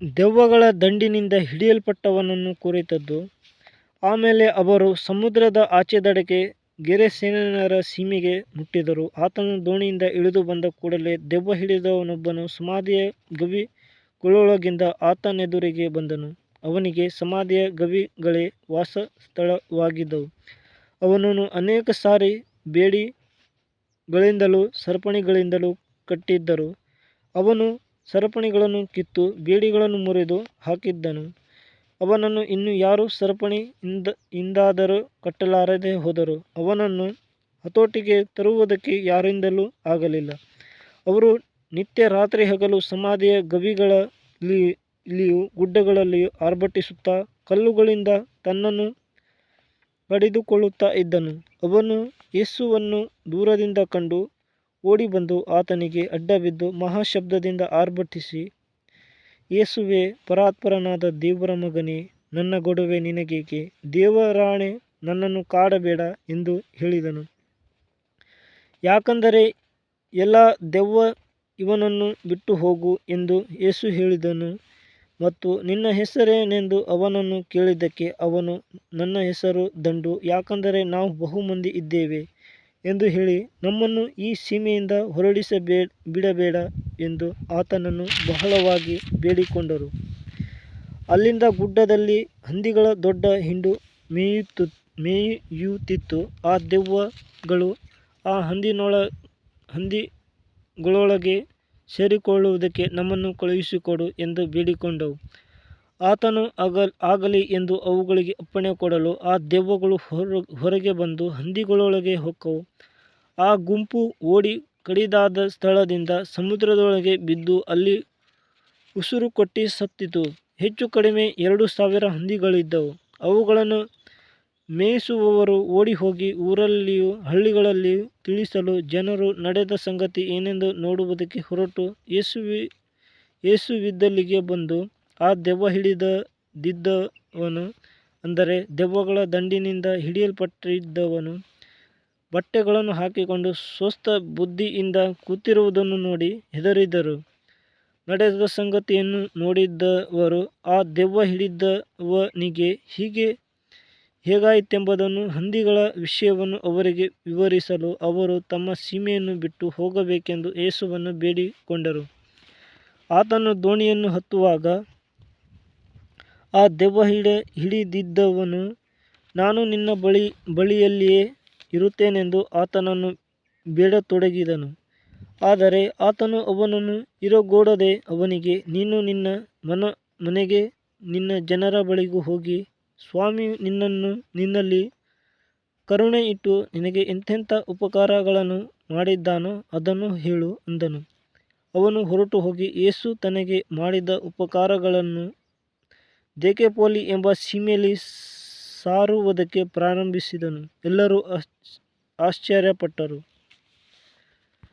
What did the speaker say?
ದೆವ್ವಗಳ ದಂಡಿನಿಂದ ಹಿಡಿಯಲ್ಪಟ್ಟವನನ್ನು ಕುರಿತದ್ದು. ಆಮೇಲೆ ಅವರು ಸಮುದ್ರದ ಆಚೆದಡಕ್ಕೆ ಗೆರೆಸೇನರ ಸೀಮೆಗೆ ಮುಟ್ಟಿದರು. ಆತನು ದೋಣಿಯಿಂದ ಇಳಿದು ಬಂದ ಕೂಡಲೇ ದೆವ್ವ ಹಿಡಿದವನೊಬ್ಬನು ಸಮಾಧಿಯ ಗವಿಗಳೊಳಗಿಂದ ಆತನೆದುರಿಗೆ ಬಂದನು. ಅವನಿಗೆ ಸಮಾಧಿಯ ಗವಿಗಳೇ ವಾಸಸ್ಥಳವಾಗಿದ್ದವು. ಅವನನ್ನು ಅನೇಕ ಸಾರಿ ಬೇಡಿಗಳಿಂದಲೂ, ಸರಪಣಿಗಳಿಂದಲೂ ಕಟ್ಟಿದ್ದರು. ಅವನು ಸರಪಣಿಗಳನ್ನು ಕಿತ್ತು ಬೇಡಿಗಳನ್ನು ಮುರಿದು ಹಾಕಿದ್ದನು. ಅವನನ್ನು ಇನ್ನು ಯಾರು ಯಾರೂ ಸರಪಣಿಯಿಂದಾದರೂ ಕಟ್ಟಲಾರದೆ ಹೋದರು. ಅವನನ್ನು ಹತೋಟಿಗೆ ತರುವುದಕ್ಕೆ ಯಾರಿಂದಲೂ ಆಗಲಿಲ್ಲ. ಅವರು ನಿತ್ಯ ರಾತ್ರಿ ಹಗಲು ಸಮಾಧಿಯ ಗವಿಗಳಲ್ಲಿಯೂ ಗುಡ್ಡಗಳಲ್ಲಿಯೂ ಆರ್ಭಟಿಸುತ್ತಾ ಕಲ್ಲುಗಳಿಂದ ತನ್ನನ್ನು ಕಡಿದುಕೊಳ್ಳುತ್ತಾ ಇದ್ದನು. ಅವನು ಯೇಸುವನ್ನು ದೂರದಿಂದ ಕಂಡು ಓಡಿಬಂದು ಆತನಿಗೆ ಅಡ್ಡಬಿದ್ದು ಮಹಾಶಬ್ದದಿಂದ ಆರ್ಭಟಿಸಿ, ಯೇಸುವೆ, ಪರಾತ್ಪರನಾದ ದೇವರ ಮಗನೇ, ನನ್ನ ಗೊಡವೆ ನಿನಗೇಕೆ? ದೇವರಾಣೆ ನನ್ನನ್ನು ಕಾಡಬೇಡ ಎಂದು ಹೇಳಿದನು. ಯಾಕಂದರೆ ಎಲ್ಲ ದೆವ್ವ ಇವನನ್ನು ಬಿಟ್ಟು ಹೋಗು ಎಂದು ಯೇಸು ಹೇಳಿದನು ಮತ್ತು ನಿನ್ನ ಹೆಸರೇನೆಂದು ಅವನನ್ನು ಕೇಳಿದ್ದಕ್ಕೆ ಅವನು ನನ್ನ ಹೆಸರು ದಂಡು. ಯಾಕಂದರೆ ನಾವು ಬಹುಮಂದಿ ಇದ್ದೇವೆ. ಎಂದು ಹೇಳಿ ನಮ್ಮನ್ನು ಈ ಸೀಮೆಯಿಂದ ಹೊರಡಿಸಬೇ ಬಿಡಬೇಡ ಎಂದು ಆತನನ್ನು ಬಹಳವಾಗಿ ಬೇಡಿಕೊಂಡರು. ಅಲ್ಲಿಂದ ಗುಡ್ಡದಲ್ಲಿ ಹಂದಿಗಳ ದೊಡ್ಡ ಹಿಂಡು ಮೇಯುತ್ತಿತ್ತು. ಆ ದೆವ್ವಗಳು ಆ ಹಂದಿನೊಳ, ಹಂದಿಗಳೊಳಗೆ ಸೇರಿಕೊಳ್ಳುವುದಕ್ಕೆ ನಮ್ಮನ್ನು ಕಳುಹಿಸಿಕೊಡು ಎಂದು ಬೇಡಿಕೊಂಡವು. ಆತನು ಆಗಲಿ ಎಂದು ಅವುಗಳಿಗೆ ಅಪ್ಪಣೆ ಕೊಡಲು ಆ ದೆವ್ವಗಳು ಹೊರಗೆ ಬಂದು ಹಂದಿಗಳೊಳಗೆ ಹೊಕ್ಕವು. ಆ ಗುಂಪು ಓಡಿ ಕಡಿದಾದ ಸ್ಥಳದಿಂದ ಸಮುದ್ರದೊಳಗೆ ಬಿದ್ದು ಅಲ್ಲಿ ಉಸಿರು ಕೊಟ್ಟಿ ಸತ್ತಿತು. ಹೆಚ್ಚು ಕಡಿಮೆ ಎರಡು ಸಾವಿರ ಹಂದಿಗಳಿದ್ದವು. ಅವುಗಳನ್ನು ಮೇಯಿಸುವವರು ಓಡಿ ಹೋಗಿ ಊರಲ್ಲಿಯೂ ಹಳ್ಳಿಗಳಲ್ಲಿಯೂ ತಿಳಿಸಲು ಜನರು ನಡೆದ ಸಂಗತಿ ಏನೆಂದು ನೋಡುವುದಕ್ಕೆ ಹೊರಟು. ಯೇಸುವಿದ್ದಲ್ಲಿಗೆ ಬಂದು ಆ ದೆವ್ವ ಹಿಡಿದಿದ್ದವನು ಅಂದರೆ ದೆವ್ವಗಳ ದಂಡಿನಿಂದ ಹಿಡಿಯಲ್ಪಟ್ಟಿದ್ದವನು, ಬಟ್ಟೆಗಳನ್ನು ಹಾಕಿಕೊಂಡು ಸ್ವಸ್ಥ ಬುದ್ಧಿಯಿಂದ ಕೂತಿರುವುದನ್ನು ನೋಡಿ ಹೆದರಿದರು. ನಡೆದ ಸಂಗತಿಯನ್ನು ನೋಡಿದ್ದವರು ಆ ದೆವ್ವ ಹಿಡಿದವನಿಗೆ ಹೀಗೆ ಹೇಗಾಯಿತೆಂಬುದನ್ನು ಹಂದಿಗಳ ವಿಷಯವನ್ನು ಅವರಿಗೆ ವಿವರಿಸಲು ಅವರು ತಮ್ಮ ಸೀಮೆಯನ್ನು ಬಿಟ್ಟು ಹೋಗಬೇಕೆಂದು ಯೇಸುವನ್ನು ಬೇಡಿಕೊಂಡರು. ಆತನು ದೋಣಿಯನ್ನು ಹತ್ತುವಾಗ ಆ ದೆವ್ವ ಹಿಡಿದಿದ್ದವನು, ನಾನು ನಿನ್ನ ಬಳಿಯಲ್ಲಿಯೇ ಇರುತ್ತೇನೆಂದು ಆತನನ್ನು ಬೇಡತೊಡಗಿದನು. ಆದರೆ ಆತನು ಅವನನ್ನು ಇರಗೊಡದೆ ಅವನಿಗೆ, ನೀನು ನಿನ್ನ ಮನೆಗೆ ನಿನ್ನ ಜನರ ಬಳಿಗೂ ಹೋಗಿ, ಸ್ವಾಮಿ ನಿನ್ನನ್ನು, ನಿನ್ನಲ್ಲಿ ಕರುಣೆ ಇಟ್ಟು ನಿನಗೆ ಎಂಥೆಂಥ ಉಪಕಾರಗಳನ್ನು ಮಾಡಿದ್ದಾನೋ ಅದನ್ನು ಹೇಳು ಅಂದನು. ಅವನು ಹೊರಟು ಹೋಗಿ, ಯೇಸು ತನಗೆ ಮಾಡಿದ ಉಪಕಾರಗಳನ್ನು ದೆಕಪೊಲಿ ಎಂಬ ಸೀಮೆಯಲ್ಲಿ ಸಾರುವುದಕ್ಕೆ ಪ್ರಾರಂಭಿಸಿದನು. ಎಲ್ಲರೂ ಆಶ್ಚರ್ಯಪಟ್ಟರು.